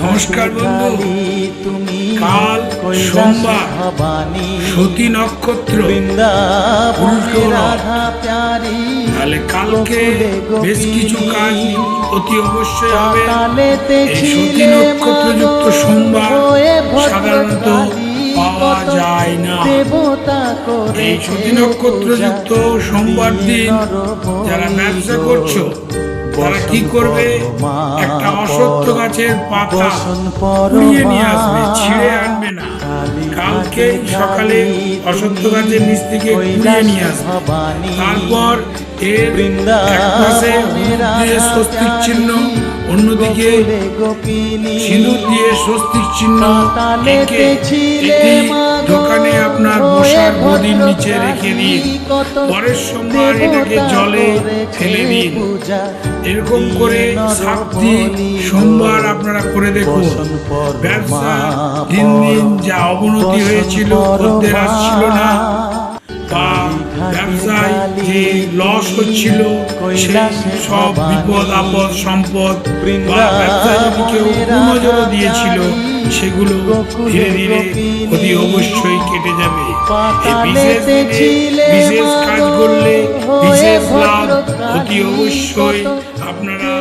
নমস্কার বন্ধু। তুমি কাল সোমবার। সতী নক্ষত্র। তাহলে কালকে বেশ কিছু কাজ অতি অবশ্যই হবে। সতী নক্ষত্রযুক্ত সোমবার সাধারণত পাওয়া যায় না। এই সতী নক্ষত্রযুক্ত সোমবার দিন যারা ব্যবসা করছ তারা কি করবে? একটা অসত্য গাছের পাতা নিয়ে আসবে ছিঁড়ে আনবে না। কালকে সকালে অসত্য গাছের নিচ থেকে নিয়ে আসবে। তারপর এর স্বস্তিক চিহ্ন অন্যদিকে সিঁদুর দিয়ে স্বস্তিক চিহ্ন এঁকে দোকানে আপনার গদির নিচে রেখে দিন। পরের সোমবার এটাকে জলে ফেলে দিন। এরকম করে সাতটি সোমবার আপনারা করে দেখুন। ব্যবসা দিন দিন যা অবনতি হয়েছিল করতে আসছিল না। বা ব্যবসায় যে লস হচ্ছিল সব বিপদ আপদ সম্পদ দিয়েছিল সেগুলো ধীরে ধীরে অতি অবশ্যই কেটে যাবে। বিশেষ কাজ করলে বিশেষ লাভ অতি অবশ্যই আপনারা